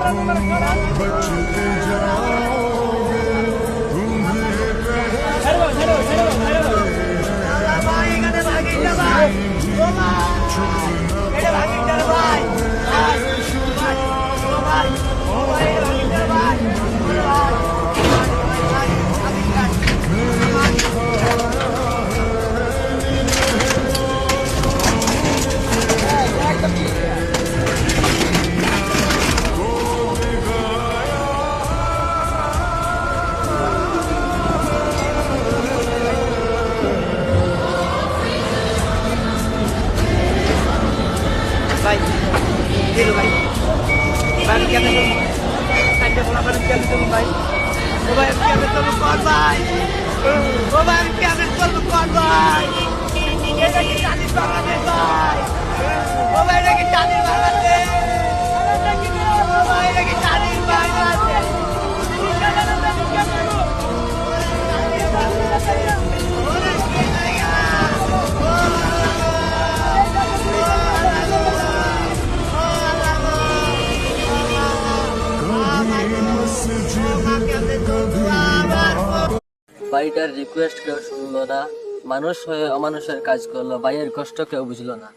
Hola, दिलो भाइ भाइ क्या त साइड बोला पर क्या त भाइ ओ भाइ क्या त तुम कौन भाइ ओ भाइ क्या त तुम कौन भाइ ये लगे चालीस बांग्लादेश भाई ओ भाई लगे चालीस बांग्लादेश ভাইটার রিকোয়েস্ট কেউ শুনলো না। মানুষ হয়ে অমানুষের কাজ করল, ভাইয়ের কষ্ট কেউ বুঝলো না।